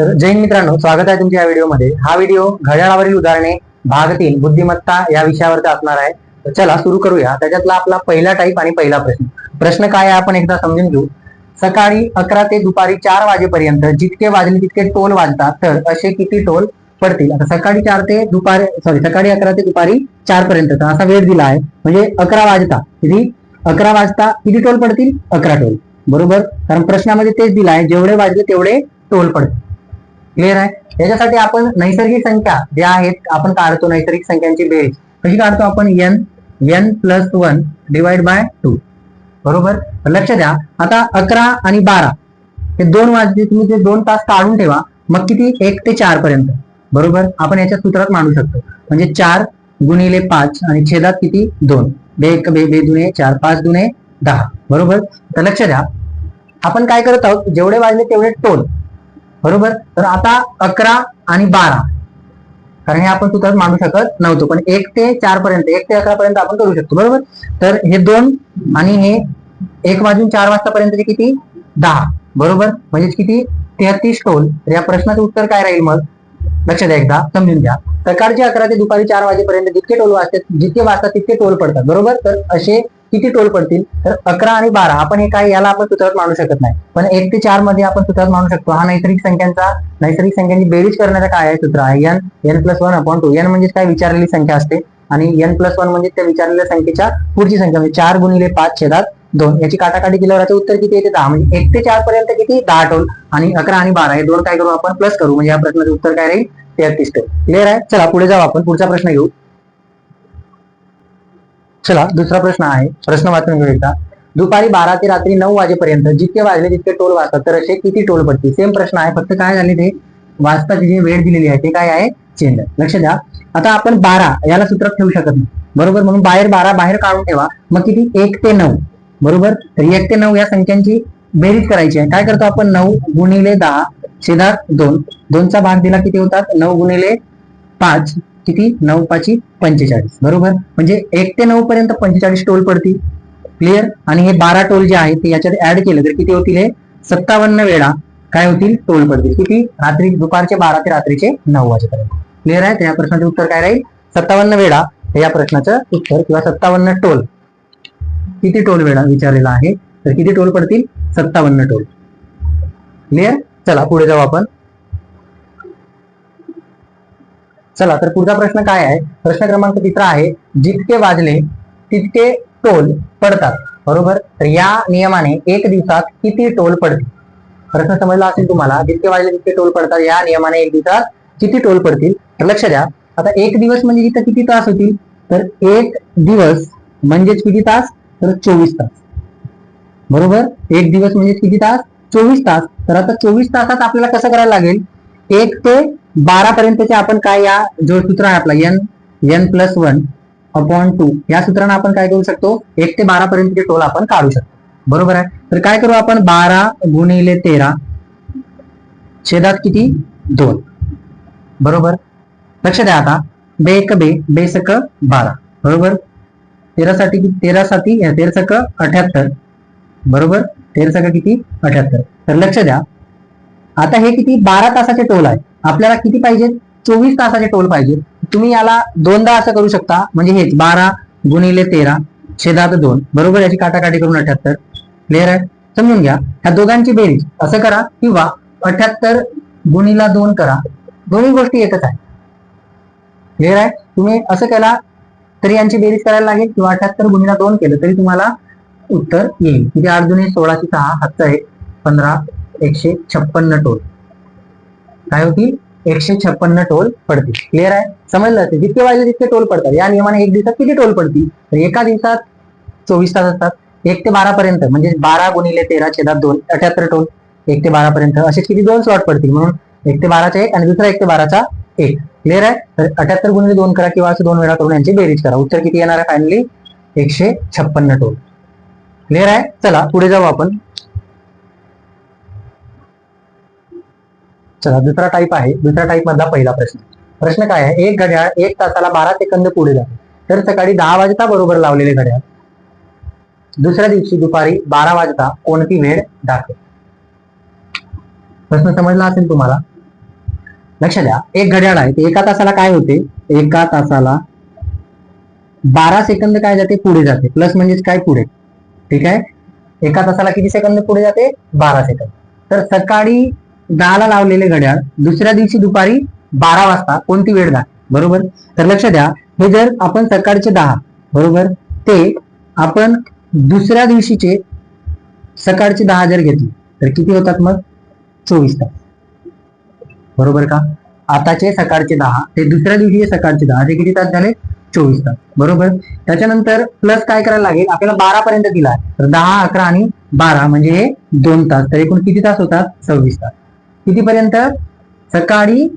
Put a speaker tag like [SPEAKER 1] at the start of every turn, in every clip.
[SPEAKER 1] तर जैन मित्रांनो स्वागत आहे तुमच्या या व्हिडिओमध्ये. हा व्हिडिओ घड्याळावरील उदाहरणे भाग तीन बुद्धिमत्ता या विषयावरचा असणार आहे. तर चला सुरू करूया. त्याच्यातला आपला पहिला टाईप आणि पहिला प्रश्न. प्रश्न काय आहे आपण एकदा समजून घेऊ. सकाळी अकरा ते दुपारी चार वाजेपर्यंत जितके वाजले तितके टोल वाजतात तर असे किती टोल पडतील? आता सकाळी चार ते दुपारी सॉरी सकाळी अकरा ते दुपारी चार पर्यंत. असा वेळ दिला आहे. म्हणजे अकरा वाजता. किती? अकरा वाजता किती टोल पडतील? अकरा टोल. बरोबर? कारण प्रश्नामध्ये तेच दिला आहे. जेवढे वाजले तेवढे टोल पडतील. क्लिअर आहे? याच्यासाठी आपण नैसर्गिक संख्या ज्या आहेत आपण काढतो नैसर्गिक संख्यांची बेरीज. कशी काढतो आपण? N n plus one divide by two बरोबर? लक्ष द्या. आता अकरा आणि बारा. हे दोन वाजले तुम्ही ते दोन तास काढून ठेवा. मग किती? एक ते चार पर्यंत. बरोबर? आपण याच्या सूत्रात मांडू शकतो. म्हणजे चार गुणिले पाच आणि छेदात किती? दोन. बे एक बे बे दुने चार पाच दुने दहा. बरोबर? तर लक्ष द्या. आपण काय करत आहोत? जेवढे वाजले तेवढे टोल. बरोबर? तर आता अकरा आणि बारा. कारण हे आपण सूत्रात मांडू शकत नव्हतो. पण एक ते चार पर्यंत एक ते अकरा पर्यंत आपण करू शकतो. बरोबर? तर हे दोन आणि हे एक वाजून चार वाजतापर्यंतचे किती? दहा. बरोबर? म्हणजेच किती? तेहतीस टोल तर या प्रश्नाचं उत्तर काय राहील मग? लक्ष द्या एकदा समजून घ्या. सकाळचे अकरा ते दुपारी चार वाजेपर्यंत जितके टोल वाजतात जितके वाजतात तितके टोल पडतात. बरोबर? तर असे किती टोल पडतील? तर अकरा आणि बारा. आपण हे काय याला आपण सूत्रात मांडू शकत नाही. पण एक ते चारमध्ये आपण सूत्रात मांडू शकतो. हा नैसर्गिक संख्यांचा नैसर्गिक संख्यांची बेरीज करण्याचा काय आहे सूत्र? आहे n n plus one upon two n म्हणजे काय? विचारलेली संख्या असते. आणि एन प्लस वन म्हणजे त्या विचारलेल्या संख्येच्या पुढची संख्या म्हणजे चार गुणिले पाच छेदात दोन. याची काटाकाटी केल्यावर याचं उत्तर किती येते दहा. म्हणजे एक ते चार पर्यंत किती? दहा टोल. आणि अकरा आणि बारा हे दोन काय करू आपण? प्लस करू. म्हणजे या प्रश्नाचं उत्तर काय राहील? तेहतीस टोल. क्लिअर आहे? चला पुढे जाऊ आपण. पुढचा प्रश्न घेऊ. चला दुसरा प्रश्न आहे. प्रश्न वाचून घेऊ एकदा दुपारी बारा ते रात्री नऊ वाजेपर्यंत जितके वाजले तितके टोल वाचतात. तर असे किती टोल पडते सेम प्रश्न आहे. फक्त काय झाले ते? वाचताची जी वेळ दिलेली आहे ते काय आहे? चेंज लक्ष द्या. आता आपण बारा याला सूत्रात ठेवू शकत नाही. बरोबर? म्हणून बाहेर बारा बाहेर काढून ठेवा. मग किती? एक ते नऊ. बरोबर? तर एक ते नऊ या संख्यांची बेरीज करायची आहे. काय करतो आपण? नऊ गुणिले दहा छेदात दोन. दोनचा भाग दिला किती होतात? नऊ गुणिले पाच. किती? नऊ पाची पंचेचाळीस. बरोबर? म्हणजे एक ते नऊ पर्यंत पंचेचाळीस टोल पडतील. क्लिअर आणि हे बारा टोल जे आहेत ते याच्यात ऍड केलं तर किती होतील हे? सत्तावन्न वेळा काय होतील? टोल पडतील. किती? रात्री दुपारचे बारा ते रात्रीचे नऊ वाजेपर्यंत. क्लिअर आहे? तर या प्रश्नाचं उत्तर काय राहील? सत्तावन्न वेळा या प्रश्नाचं उत्तर किंवा सत्तावन्न टोल. किती टोल वेळा विचारलेला आहे? तर किती टोल पडतील? सत्तावन्न टोल. क्लिअर चला पुढे जाऊ आपण. चला तर पुढचा प्रश्न काय आहे? प्रश्न क्रमांक तिसरा आहे जितके वाजले तितके टोल पडतात. बरोबर? तर या नियमाने एक दिवसात किती टोल पडतील? प्रश्न समजला असेल तुम्हाला जितके वाजले तितके टोल पडतात या नियमाने एक दिवसात किती टोल पडतील? तर लक्ष द्या आता एक दिवस म्हणजे तिथं किती तास होतील? तर एक दिवस म्हणजेच किती तास? तर चोवीस तास. बरोबर? एक दिवस म्हणजे किती तास? चोवीस तास. तर आता चोवीस तासात आपल्याला कसं करायला लागेल? एक ते बारा पर्यंतचे आपण काय या जो सूत्र आहे आपला n n plus one upon two या सूत्रांना आपण काय करू शकतो? एक ते बारा पर्यंतचे टोल आपण काढू शकतो. बरोबर आहे? तर काय करू आपण? बारा गुणिले तेरा छेदात किती? दोन. बरोबर? लक्ष द्या आता. बे एक बे बेसक बारा. बरोबर? तेरा साठी तेरा साठी तेरा सक अठ्याहत्तर. बरोबर? तेरा सक किती? अठ्याहत्तर. तर लक्ष द्या. आता हे किती? बारा तासाचे टोल आहे. आपल्याला किती पाहिजेत? चोवीस तासाचे टोल पाहिजे तुम्ही याला दोनदा असं करू शकता. म्हणजे हेच बारा गुणिले तेरा छेदात दोन. बरोबर याची काटाकाटी करून अठ्याहत्तर. क्लिअर आहे? समजून घ्या. ह्या दोघांची बेरीज असं करा किंवा अठ्याहत्तर गुणीला दोन करा. दोन्ही गोष्टी एकच आहे क्लिअर आहे? तुम्ही असं केला तरी यांची बेरीज करायला लागेल किंवा अठ्याहत्तर गुणीला दोन केलं तरी तुम्हाला उत्तर येईल. किती आठ जुने सोळाशे सहा हातचा एक पंधरा एकशे छप्पन्न टोल काय होतील एकशे छप्पन्न टोल पडतील. क्लिअर आहे? समजलं? असेल जितके वाजले तितके टोल पडतात. या नियमाने एक दिवसात किती टोल पडतील? तर एका दिवसात चोवीस तास असतात. एक ते बारा पर्यंत म्हणजे बारा गुणिले तेरा छेदात दोन अठ्याहत्तर टोल. एक ते बारा पर्यंत असे किती दोन स्लॉट पडतील? म्हणून एक ते बाराचा एक आणि दुसरा एक ते बाराचा एक. क्लिअर आहे? तर अठ्याहत्तर गुणिले दोन करा किंवा असं दोन वेळा करून यांची बेरीज करा. उत्तर किती येणार आहे फायनली एकशे छप्पन्न टोल. क्लिअर आहे? चला पुढे जाऊ आपण. चला दुसरा टाईप आहे. दुसऱ्या टाईप मधला पहिला प्रश्न. प्रश्न काय आहे? एक घड्याळ एक तासाला बारा सेकंद पुढे जाते. तर सकाळी दहा वाजता बरोबर लावलेले घड्याळ. दुसऱ्या दिवशी दुपारी बारा वाजता कोणती वेळ दाखवेल? प्रश्न समजला असेल तुम्हाला? लक्ष द्या एक घड्याळ आहे. ते एका तासाला काय होते? एका तासाला बारा सेकंद काय जाते? पुढे जाते. प्लस म्हणजेच काय पुढे? ठीक आहे? एका तासाला किती सेकंद पुढे जाते? बारा सेकंद. तर सकाळी दहाला लावलेले घड्याळ दुसऱ्या दिवशी दुपारी बारा वाजता कोणती वेळ दा? बरोबर? तर लक्ष द्या हे जर आपण सकाळचे दहा बरोबर? ते आपण दुसऱ्या दिवशीचे सकाळचे दहा जर घेतले तर किती होतात मग? चोवीस तास. बरोबर का? आताचे सकाळचे दहा ते दुसऱ्या दिवशीचे सकाळचे दहा ते किती तास झाले? चोवीस तास. बरोबर? त्याच्यानंतर प्लस काय करायला लागेल? आपल्याला बारा पर्यंत दिला आहे. तर दहा अकरा आणि बारा म्हणजे हे दोन तास. तर एकूण किती तास होतात? सव्वीस तास. कितीपर्यंत? सकाळी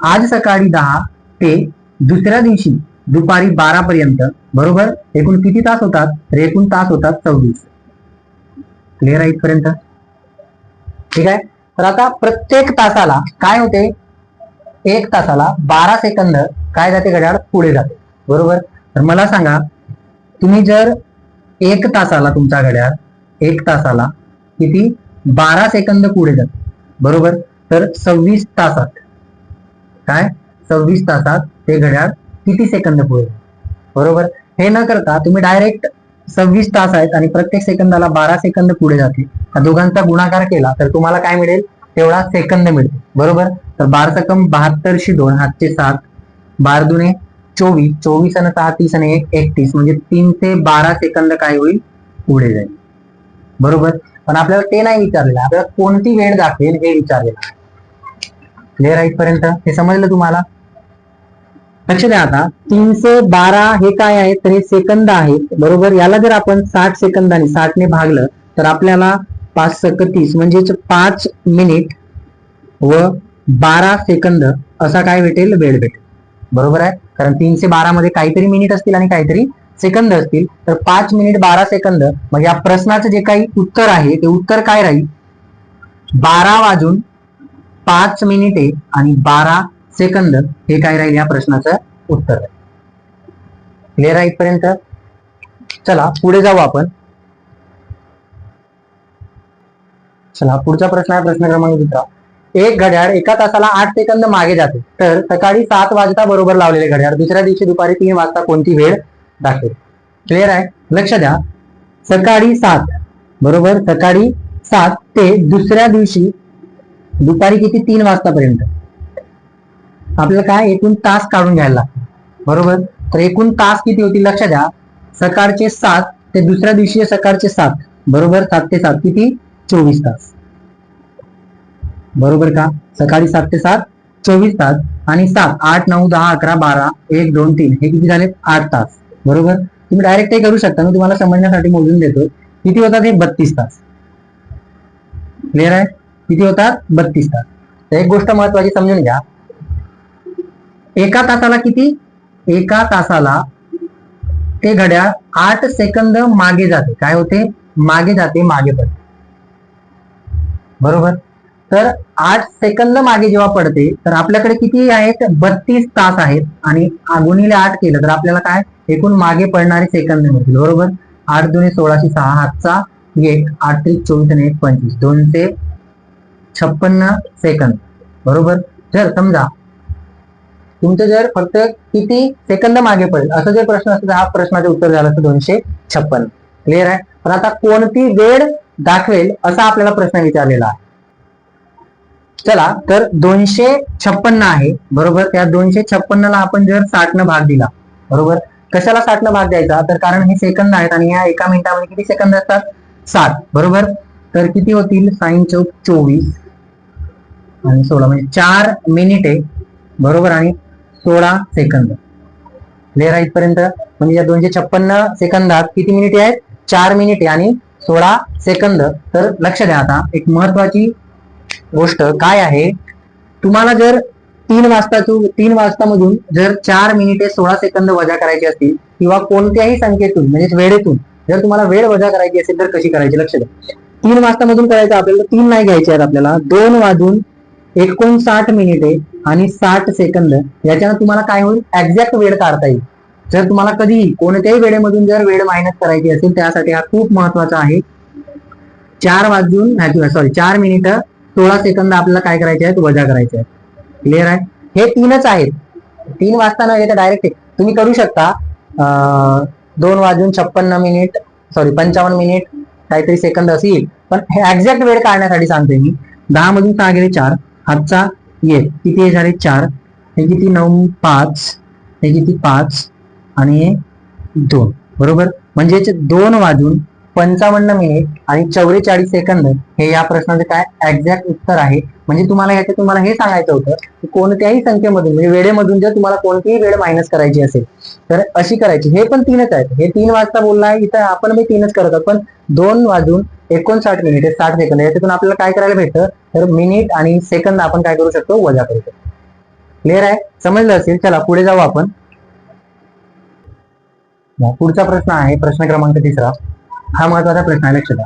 [SPEAKER 1] आज सकाळी दहा ते दुसऱ्या दिवशी दुपारी बारा पर्यंत बरोबर? एकूण किती तास होतात? तर एकूण तास होतात चौवीस. क्लिअर आहे इथपर्यंत? ठीक आहे? तर आता प्रत्येक तासाला काय होते? एक तासाला बारा सेकंद काय जाते घड्याळ? पुढे जाते. बरोबर? तर मला सांगा तुम्ही जर एक तासाला तुमचा घड्याळ एक तासाला किती? बारा सेकंद पुढे जाते. बरोबर? तर सव्वीस तासात. काय? सव्वीस तासात ते घड्याळ किती सेकंद पुढे बरोबर? हे न करता तुम्ही डायरेक्ट सव्वीस तास आहेत आणि प्रत्येक सेकंदाला बारा सेकंद पुढे जाते दोघांचा गुणाकार केला तर तुम्हाला काय मिळेल? तेवढा सेकंद मिळेल. बरोबर? तर बार सकम बहात्तरशी दोन हातचे सात. बार दुने चोवीस. चोवीस आणि सहा तीस आणि एक एकतीस. म्हणजे तीन ते बारा सेकंद काय होईल? पुढे जाईल. बरोबर? पण आपल्याला ते नाही विचारलेलं. आपल्याला कोणती वेळ दाखवेल हे विचारलेलं. क्लिअर आहे इथपर्यंत? हे समजलं तुम्हाला? लक्ष द्या आता. तीनशे बारा हे काय आहे? तर हे सेकंद आहेत बरोबर? याला जर आपण साठ सेकंदाने साठने भागलं तर आपल्याला पाच सकतीस म्हणजेच पाच मिनिट व बारा सेकंद असा काय भेटेल? वेळ भेटेल. बरोबर आहे? कारण तीनशे बारा मध्ये काहीतरी मिनिट असतील आणि काहीतरी सेकंद असतील तर पाच मिनिट बारा सेकंद. मग या प्रश्नाचं जे काही उत्तर आहे ते उत्तर काय राहील? बारा वाजून पाच मिनिटे आणि बारा सेकंद हे काय राहील या प्रश्नाचं उत्तर? क्लिअर आहे इथपर्यंत? चला पुढे जाऊ आपण. चला पुढचा प्रश्न आहे प्रश्न क्रमांक दुसरा. एक घड्याळ एका तासाला आठ सेकंद मागे जाते. तर सकाळी सात वाजता बरोबर लावलेले घड्याळ. दुसऱ्या दिवशी दुपारी तीन वाजता कोणती वेळ दाखवेल क्लिअर आहे? लक्ष द्या. सकाळी सात. बरोबर? सकाळी सात ते दुसऱ्या दिवशी दुपारी किती? तीन वाजतापर्यंत. आपल्याला काय? एकूण तास काढून घ्यायला बरोबर? तर एकूण तास किती होती लक्ष द्या. सकाळचे सात ते दुसऱ्या दिवशी सकाळचे सात. बरोबर? सात ते सात किती? चोवीस तास. बरोबर का? सकाळी सात ते सात चोवीस तास. आणि सात आठ नऊ दहा अकरा बारा एक दोन तीन. हे किती झाले? आठ तास. बरोबर? तुम्ही डायरेक्ट हे करू शकता. मी तुम्हाला समजण्यासाठी मोजून देतो. किती होतात हे? बत्तीस तास. क्लिअर आहे? किती होतात? बत्तीस तास. तर एक गोष्ट महत्वाची समजून घ्या. एका तासाला किती? एका तासाला ते घड्याळ आठ सेकंद मागे जाते. काय होते? मागे जाते मागे पडते. बरोबर? तर आठ सेकंद मागे जेव्हा पडते तर आपल्याकडे किती आहेत? बत्तीस तास आहेत. आणि गुणिले आठ केलं तर आपल्याला काय? एकूण मागे पडणारे सेकंद होतील बरोबर? आठ दोन्ही सोळाशे सहा हातचा एक आठ त्रिक चोवीस आणि एक पंचवीस. दोनशे छप्पन्न सेकंद बरोबर? जर समजा तुमचं जर फक्त किती सेकंद मागे पडेल असं जर प्रश्न असतं तर हा प्रश्नाचं उत्तर झालं असतं दोनशे छप्पन. क्लिअर आहे? पण आता कोणती वेळ दाखवेल असा आपल्याला प्रश्न विचारलेला आहे. चला तर दोनशे छप्पन्न आहे बरोबर? त्या दोनशे छप्पन्नला आपण जर साठनं भाग दिला बरोबर? कशाला साठनं भाग द्यायचा? तर कारण हे सेकंद आहेत आणि या एका मिनिटामध्ये किती सेकंद असतात? सात. बरोबर? तर किती होतील? साईन चौक चोवीस. आणि सोळा. म्हणजे चार मिनिटे. बरोबर? आणि सोळा सेकंद क्लिअर आहे इथपर्यंत? म्हणजे या दोनशे छप्पन्न सेकंदात किती मिनिटे आहेत? चार मिनिटे आणि सोळा सेकंद तर लक्ष द्या आता. एक महत्वाची गोष्ट काय आहे? तुम्हाला जर तीन वाजता तीन वाजता मधून जर चार मिनिटे सोळा सेकंद वजा करायची असतील किंवा कोणत्याही संख्येतून म्हणजे वेळेतून जर तुम्हाला वेळ वजा करायची असेल तर कशी करायची? लक्ष द्या. तीन वाजता मधून करायचं आपल्याला तीन नाही घ्यायचे आहेत आपल्याला. दोन वाजून एकोणसाठ मिनिटे आणि साठ सेकंद याच्यानं तुम्हाला काय होईल? एक्झॅक्ट वेळ काढता येईल. जर तुम्हाला कधीही कोणत्याही वेळेमधून जर वेळ मायनस करायची असेल त्यासाठी हा खूप महत्त्वाचा आहे. चार वाजून सॉरी चार मिनिटं सोळा सेकंद आपल्याला काय करायचे आहेत? वजा करायचे आहेत. क्लिअर आहे? हे तीनच आहेत. तीन वाजता न येता डायरेक्ट तुम्ही करू शकता दोन वाजून छप्पन्न मिनिट सॉरी पंचावन्न मिनिट काहीतरी सेकंद असेल येईल. पण हे एक्झॅक्ट वेळ काढण्यासाठी सांगते मी. दहा मधून सहा गेले चार. हातचा ये. किती हे झाले? चार. हे किती? नऊ पाच. हे किती? पाच. आणि हे दोन. बरोबर? म्हणजेच दोन वाजून पंचावन्न मिनिट आणि चौवेचाळीस सेकंद हे या प्रश्नाचं काय एक्झॅक्ट उत्तर आहे. म्हणजे तुम्हाला याचं तुम्हाला हे सांगायचं होतं की कोणत्याही संख्येमधून म्हणजे वेळेमधून जर तुम्हाला कोणतीही वेळ मायनस करायची असेल तर अशी करायची. हे पण तीनच आहेत. हे तीन वाजता बोलला आहे. इथं आपण मी तीनच करत आहोत. पण दोन वाजून एकोणसाठ मिनिट साठ सेकंद याच्यातून आपल्याला काय करायला भेटतं? तर मिनिट आणि सेकंद आपण काय करू शकतो? वजा करू शकतो. क्लिअर आहे? समजलं असेल? चला पुढे जाऊ आपण. पुढचा प्रश्न आहे प्रश्न क्रमांक तिसरा. हा महत्त्वाचा प्रश्न आहे लक्ष द्या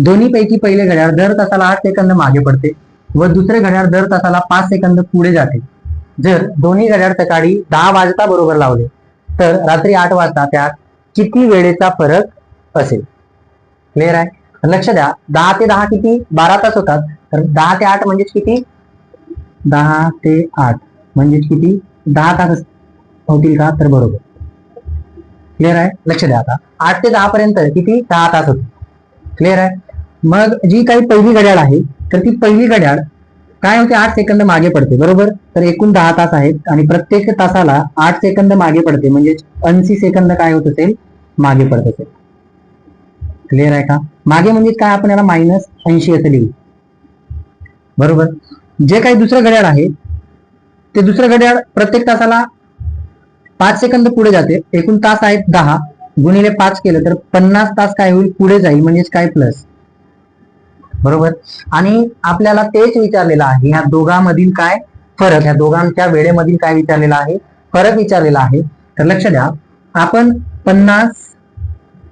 [SPEAKER 1] दोन्हीपैकी पहिले घड्याळ दर तासाला आठ सेकंद मागे पडते व दुसरे घड्याळ दर तासाला पाच सेकंद पुढे जाते. जर दोन्ही घड्याळ सकाळी दहा वाजता बरोबर लावले तर रात्री आठ वाजता त्यात किती वेळेचा फरक असेल? क्लिअर आहे? लक्ष द्या दहा ते दहा किती? बारा तास होतात. तर दहा ते आठ म्हणजेच किती? दहा ते आठ म्हणजेच किती? दहा तास होतील का? तर बरोबर. क्लिअर आहे? लक्ष द्या आता. आठ ते दहा पर्यंत किती? दहा तास होते. क्लिअर आहे? मग जी काही पहिली घड्याळ आहे तर ती पहिली घड्याळ काय होते? आठ सेकंद मागे पडते. बरोबर? तर एकूण दहा तास आहेत आणि प्रत्येक तासाला आठ सेकंद मागे पडते. म्हणजे ऐंशी सेकंद काय होत असेल? मागे पडत असेल. क्लिअर आहे का? मागे म्हणजे काय? आपण याला मायनस ऐंशी असं लिहू. बरोबर? जे काही दुसरं घड्याळ आहे ते दुसरं घड्याळ प्रत्येक तासाला पाच सेकंद पुढे जाते. एकूण तास आहेत दहा. गुणिले पाच केलं तर पन्नास तास काय होईल? पुढे जाईल म्हणजेच काय प्लस बरोबर? आणि आपल्याला तेच विचारलेलं आहे ह्या दोघांमधील काय फरक? ह्या दोघांच्या वेळेमधील काय विचारलेला आहे? फरक विचारलेला आहे. तर लक्ष द्या. आपण पन्नास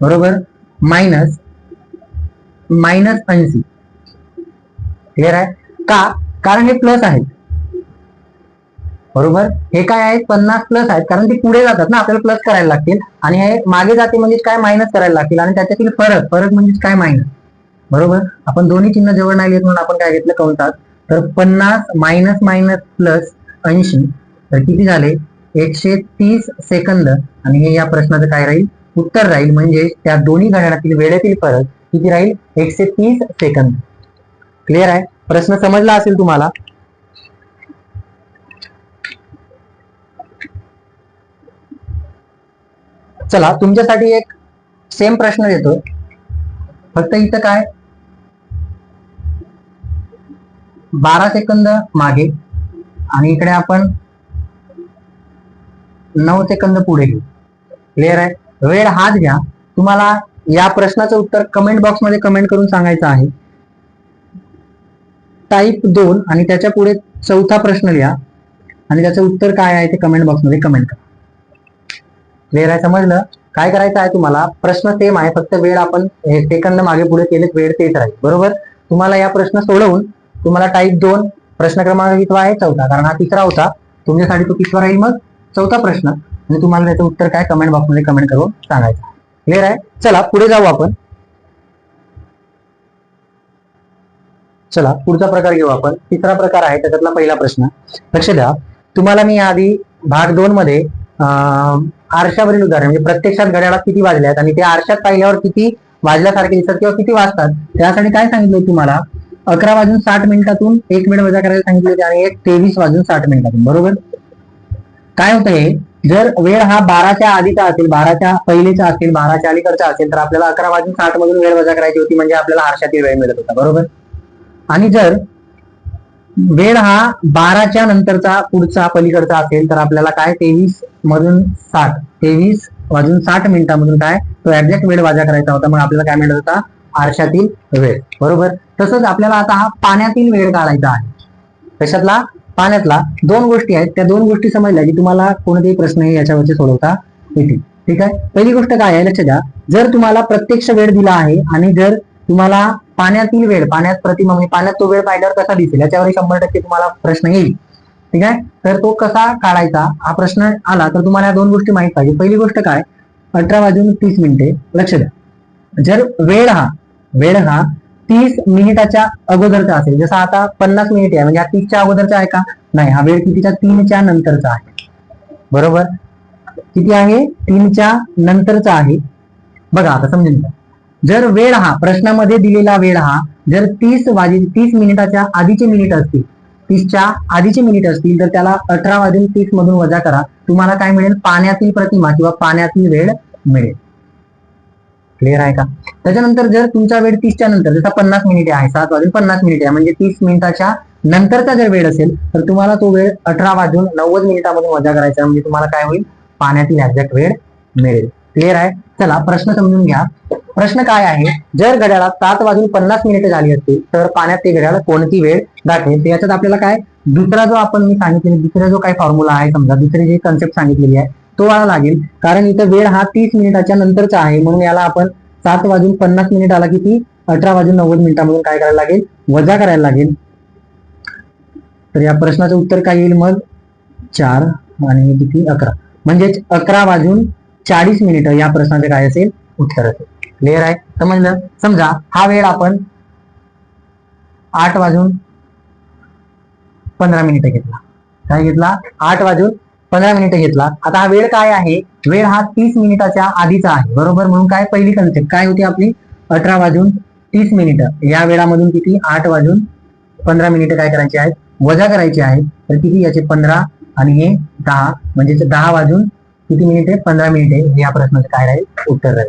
[SPEAKER 1] बरोबर? मायनस मायनस ऐंशी. क्लिअर आहे? का? कारण हे प्लस आहेत. बरोबर? हे काय आहेत? पन्नास प्लस आहेत. कारण ते पुढे जातात ना. आपल्याला प्लस करायला लागतील. आणि हे मागे जाते म्हणजे काय? मायनस करायला लागतील. आणि त्याच्यातील फरक. फरक म्हणजे काय मायनस बरोबर? आपण दोन्ही चिन्ह जवळ नाही येत म्हणून आपण काय घेतलं? कंसात तर पन्नास मायनस मायनस प्लस ऐंशी. तर किती झाले? एकशे तीस सेकंद आणि हे या प्रश्नाचं काय राहील? उत्तर राहील. म्हणजे त्या दोन्ही घड्याळातील वेळेतील फरक किती राहील? एकशे तीस सेकंद क्लिअर आहे? प्रश्न समजला असेल तुम्हाला? चला तुमच्यासाठी एक सेम प्रश्न देतो फक्त इथं काय? बारा सेकंद मागे आणि इकडे आपण नऊ सेकंद पुढे घेऊ. क्लिअर आहे? वेळ हाच घ्या. तुम्हाला या प्रश्नाचं उत्तर कमेंट बॉक्समध्ये कमेंट करून सांगायचं आहे. टाईप दोन आणि त्याच्या पुढे चौथा प्रश्न लिहा. आणि त्याचं उत्तर काय आहे ते कमेंट बॉक्समध्ये कमेंट करा. क्लिअर आहे समजलं काय करायचं आहे तुम्हाला? प्रश्न सेम आहे फक्त वेळ आपण हे सेकंद मागे पुढे केले वेळ तेच राहील. बरोबर? तुम्हाला या प्रश्न सोडवून तुम्हाला टाईप दोन प्रश्न क्रमांक कितवा आहे चौथा. कारण हा तिसरा होता. तुमच्यासाठी तो कितवा राहील मग चौथा प्रश्न. आणि तुम्हाला त्याचं उत्तर काय? कमेंट बॉक्समध्ये कमेंट करून सांगायचं क्लिअर आहे? चला पुढे जाऊ आपण. चला पुढचा प्रकार घेऊ आपण. तिसरा प्रकार आहे त्याच्यातला पहिला प्रश्न. लक्ष द्या. तुम्हाला मी आधी भाग दोन मध्ये अं, आरशावरील उदाहरण. म्हणजे प्रत्यक्षात घड्याळात किती वाजले आहेत आणि ते आरशात पाहिल्यावर किती वाजल्यासारखे दिसतात किंवा किती वाजतात? त्यासाठी काय सांगितलं तुम्हाला? अकरा वाजून साठ मिनिटातून एक मिनिट वजा करायला सांगितले होते आणि एक तेवीस वाजून साठ मिनिटातून. बरोबर? काय होतं हे? जर वेळ हा बाराच्या आधीचा असेल बाराच्या पहिलेचा असेल बाराच्या अलीकडचा असेल तर आपल्याला अकरा वाजून साठ मधून वेळ वजा करायची होती म्हणजे आपल्याला आरशातील वेळ मिळत होता. बरोबर? आणि जर वेळ हा बाराच्या नंतरचा पुढचा पलीकडचा असेल तर आपल्याला काय? तेवीस मधून साठ. तेवीस वाजून साठ मिनिटामधून काय? तो ऍक्झॅक्ट वेळ वाजा करायचा होता. मग आपल्याला काय मिळत होता? आरशातील वेळ. बरोबर? तसंच आपल्याला आता हा पाण्यातील वेळ काढायचा आहे. कशातला? पाण्यातला. दोन गोष्टी आहेत. त्या दोन गोष्टी समजल्या की तुम्हाला कोणतेही प्रश्न याच्यावरचे सोडवता येतील. ठीक आहे? पहिली गोष्ट काय आहे? लक्ष द्या. जर तुम्हाला प्रत्यक्ष वेळ दिला आहे आणि जर तुम्हाला पाण्यातील वेळ पाण्यात प्रतिमा म्हणजे पाण्यात तो वेळ पाहिल्यावर कसा दिसेल? याच्यावर शंभर टक्के तुम्हाला प्रश्न येईल. ठीक आहे? तर तो कसा काढायचा? हा प्रश्न आला तर तुम्हाला या दोन गोष्टी माहीत पाहिजे. पहिली गोष्ट काय? अठरा वाजून तीस मिनिटे. लक्ष द्या. जर वेळ हा वेळ हा तीस मिनिटाच्या अगोदरचा असेल जसं आता पन्नास मिनिट आहे म्हणजे हा तीसच्या अगोदरचा आहे का? नाही हा वेळ कितीच्या? तीनच्या नंतरचा आहे. बरोबर? किती आहे? तीनच्या नंतरचा आहे. बघा आता समजून घ्या. जर वेळ हा प्रश्नामध्ये दिलेला वेळ हा जर तीस वाजे तीस मिनिटाच्या आधीचे मिनिट असतील तीसच्या आधीचे मिनिट असतील तर त्याला अठरा वाजून तीस मधून वजा करा. तुम्हाला काय मिळेल? पाण्यातील प्रतिमा किंवा पाण्यातील वेळ मिळेल. क्लिअर आहे का? त्याच्यानंतर जर तुमचा वेळ तीसच्या नंतर जसा पन्नास मिनिटे आहे सात वाजून पन्नास मिनिटे आहे म्हणजे तीस मिनिटाच्या नंतरचा जर वेळ असेल तर तुम्हाला तो वेळ अठरा वाजून नव्वद मिनिटामधून वजा करायचा म्हणजे तुम्हाला काय होईल? पाण्यातील ऍक्झॅक्ट वेळ मिळेल. क्लिअर आहे? चला प्रश्न समजून घ्या. प्रश्न काय आहे? जर घड्याळात सात वाजून पन्नास मिनिटं झाली असतील तर पाण्यात ते घड्याळ कोणती वेळ दाखवेल याच्यात आपल्याला काय? दुसरा जो आपण मी सांगितलेला दुसरा जो काही फॉर्म्युला आहे समजा दुसरी जी कन्सेप्ट सांगितलेली आहे तो वाला लागेल. कारण इथं वेळ हा तीस मिनिटाच्या नंतरचा आहे. म्हणून याला आपण सात वाजून पन्नास मिनिट आला किती अठरा वाजून नव्वद मिनिटामधून काय करायला लागेल? वजा करायला लागेल. तर या प्रश्नाचं उत्तर काय येईल मग? चार आणि किती? अकरा. म्हणजेच अकरा वाजून चाळीस मिनिटं या प्रश्नाचे काय असेल? उत्तर असेल. क्लिअर आहे? समजलं समजा हा वेळ आपण आठ वाजून पंधरा मिनिटं घेतला. काय घेतला? आठ वाजून पंधरा मिनिटं घेतला. आता हा वेळ काय आहे? वेळ हा तीस मिनिटाच्या आधीचा आहे. बरोबर? म्हणून काय? पहिली कन्सेप्ट काय होती आपली? अठरा वाजून तीस मिनिटं या वेळामधून किती? आठ वाजून पंधरा मिनिटं काय करायची आहेत? वजा करायची आहेत. तर किती? याचे पंधरा आणि हे दहा. म्हणजे दहा वाजून किती मिनिटे पंधरा मिनिट हे या प्रश्नाचं काय राहील? उत्तर राहील.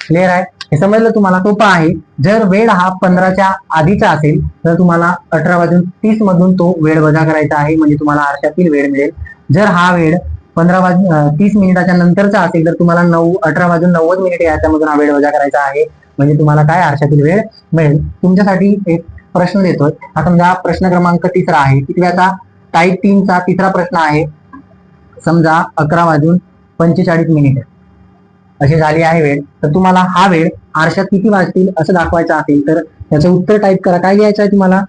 [SPEAKER 1] क्लिअर आहे? हे समजलं तुम्हाला? सोपा आहे. जर वेळ हा पंधराच्या आधीचा असेल तर तुम्हाला अठरा वाजून तीस मधून तो वेळ वजा करायचा आहे. म्हणजे तुम्हाला आरशातील वेळ मिळेल. जर हा वेळ पंधरा वाजून तीस मिनिटाच्या नंतरचा असेल तर तुम्हाला नऊ अठरा वाजून नव्वद मिनिटे याच्यामधून हा वेळ वजा करायचा आहे. म्हणजे तुम्हाला काय आरशातील वेळ मिळेल? तुमच्यासाठी एक प्रश्न देतोय. हा समजा प्रश्न क्रमांक तिसरा आहे. कितव्याचा? टाईप तीनचा तिसरा प्रश्न आहे. समजा अकरा वाजून पंचेचाळीस मिनिट अशी झाली आहे वेळ. तर तुम्हाला हा वेळ आरशात किती वाजतील असं दाखवायचा असेल तर त्याचं उत्तर टाईप करा. काय लिहायचं आहे तुम्हाला?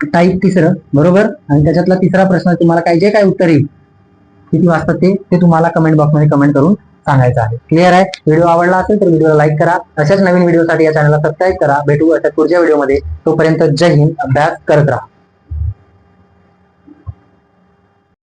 [SPEAKER 1] टाईप तिसरं बरोबर? आणि त्याच्यातला तिसरा प्रश्न तुम्हाला काय जे काय उत्तर येईल किती वाजतात ते ते तुम्हाला कमेंट बॉक्समध्ये कमेंट करून सांगायचं आहे. क्लिअर आहे? व्हिडिओ आवडला असेल तर व्हिडिओला लाईक करा. अशाच नवीन व्हिडिओसाठी या चॅनलला सबस्क्राईब करा. भेटू अशा पुढच्या व्हिडिओमध्ये तोपर्यंत जय हिंद. अभ्यास करत राहा.